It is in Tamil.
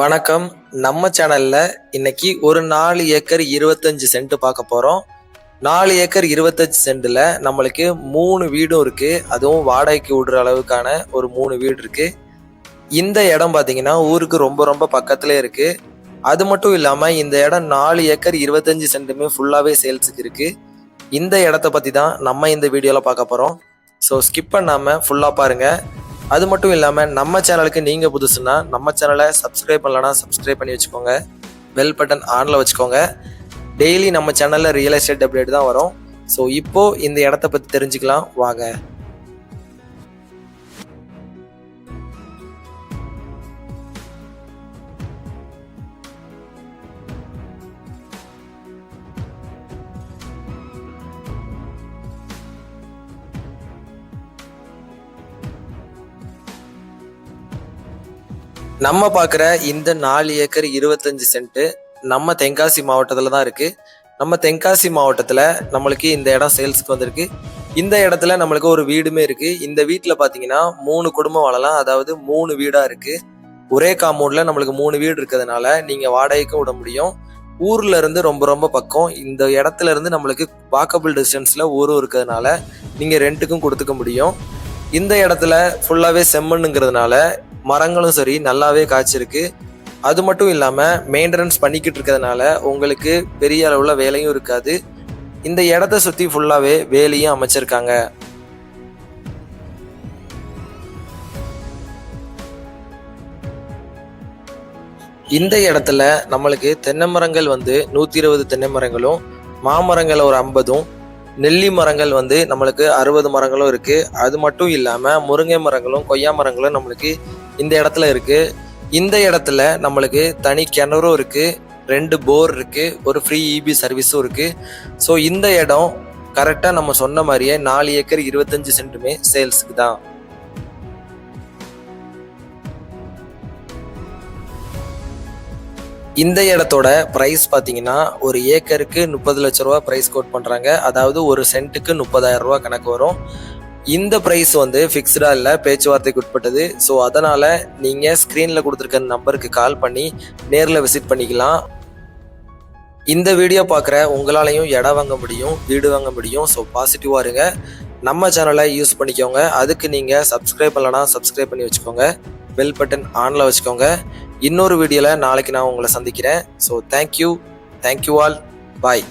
வணக்கம். நம்ம சேனல்ல இன்னைக்கு ஒரு நாலு ஏக்கர் இருபத்தஞ்சு சென்ட் பார்க்க போறோம். நாலு ஏக்கர் இருபத்தஞ்சு சென்ட்ல நம்மளுக்கு மூணு வீடும் இருக்கு. அதுவும் வாடகைக்கு விடுற அளவுக்கான ஒரு மூணு வீடு இருக்கு. இந்த இடம் பார்த்தீங்கன்னா ஊருக்கு ரொம்ப ரொம்ப பக்கத்துல இருக்கு. அது மட்டும் இல்லாம இந்த இடம் நாலு ஏக்கர் இருபத்தஞ்சு சென்ட்டுமே ஃபுல்லாவே சேல்ஸுக்கு இருக்கு. இந்த இடத்த பத்தி தான் நம்ம இந்த வீடியோல பார்க்க போறோம். ஸோ ஸ்கிப் பண்ணாம ஃபுல்லா பாருங்க. அது மட்டும் இல்லாமல் நம்ம சேனலுக்கு நீங்கள் புதுசுன்னா நம்ம சேனலை சப்ஸ்கிரைப் பண்ணலன்னா சப்ஸ்கிரைப் பண்ணி வச்சுக்கோங்க. பெல் பட்டன் ஆனில் வச்சுக்கோங்க. டெய்லி நம்ம சேனலில் ரியல் எஸ்டேட் அப்டேட் தான் வரும். ஸோ இப்போ இந்த இடத்த பற்றி தெரிஞ்சுக்கலாம். வாங்க. நம்ம பார்க்குற இந்த நாலு ஏக்கர் இருபத்தஞ்சு சென்ட்டு நம்ம தென்காசி மாவட்டத்தில் தான் இருக்குது நம்ம தென்காசி மாவட்டத்தில் நம்மளுக்கு இந்த இடம் சேல்ஸுக்கு வந்திருக்கு. இந்த இடத்துல நம்மளுக்கு ஒரு வீடுமே இருக்குது இந்த வீட்டில் பார்த்தீங்கன்னா மூணு குடும்பம் வாழலாம். அதாவது மூணு வீடாக இருக்குது ஒரே காம்பவுண்டில் நம்மளுக்கு மூணு வீடு இருக்கிறதுனால நீங்கள் வாடகைக்கும் விட முடியும். ஊர்ல இருந்து ரொம்ப ரொம்ப பக்கம். இந்த இடத்துல இருந்து நம்மளுக்கு வாக்கபிள் டிஸ்டன்ஸில் ஊரும் இருக்கிறதுனால நீங்கள் ரெண்ட்டுக்கும் கொடுத்துக்க முடியும். இந்த இடத்துல ஃபுல்லாகவே செம்மண்ணுங்கிறதுனால மரங்களும் சரி நல்லாவே காய்ச்சிருக்கு. அது மட்டும் இல்லாமல் மெயின்டெனன்ஸ் பண்ணிக்கிட்டு இருக்கிறதுனால உங்களுக்கு பெரிய அளவில் வேலையும் இருக்காது. இந்த இடத்த சுற்றி ஃபுல்லாகவே வேலையும் அமைச்சிருக்காங்க. இந்த இடத்துல நம்மளுக்கு தென்னை மரங்கள் வந்து நூற்றி இருபது தென்னை மரங்களும் மாமரங்கள் ஒரு ஐம்பதும் நெல்லி மரங்கள் வந்து நம்மளுக்கு அறுபது மரங்களும் இருக்கு. அது மட்டும் இல்லாம முருங்கை மரங்களும் கொய்யா மரங்களும் நம்மளுக்கு இந்த இடத்துல இருக்கு. இந்த இடத்துல நம்மளுக்கு தனி கிணறும் இருக்கு. ரெண்டு போர் இருக்கு. ஒரு ஃப்ரீ இபி சர்வீஸும் இருக்கு. ஸோ இந்த இடம் கரெக்டாக நம்ம சொன்ன மாதிரியே நாலு ஏக்கர் இருபத்தஞ்சு சென்ட்டுமே சேல்ஸுக்கு தான். இந்த இடத்தோட ப்ரைஸ் பார்த்தீங்கன்னா ஒரு ஏக்கருக்கு முப்பது லட்ச ரூபா ப்ரைஸ் கோட் பண்ணுறாங்க அதாவது ஒரு சென்ட்டுக்கு முப்பதாயிரம் ரூபா கணக்கு வரும். இந்த ப்ரைஸ் வந்து ஃபிக்ஸ்டாக இல்லை பேச்சுவார்த்தைக்கு உட்பட்டது. ஸோ அதனால் நீங்கள் ஸ்க்ரீனில் கொடுத்துருக்க நம்பருக்கு கால் பண்ணி நேரில் விசிட் பண்ணிக்கலாம். இந்த வீடியோ பார்க்குற உங்களாலையும் இடம் வாங்க முடியும் வீடு வாங்க முடியும். ஸோ பாசிட்டிவாக இருங்க. நம்ம சேனலை யூஸ் பண்ணிக்கோங்க. அதுக்கு நீங்கள் சப்ஸ்கிரைப் பண்ணலனா சப்ஸ்கிரைப் பண்ணி வச்சுக்கோங்க. பெல் பட்டன் ஆனில் வச்சுக்கோங்க. இன்னொரு வீடியோவில் நாளைக்கு நான் உங்களை சந்திக்கிறேன். So thank you thank you all bye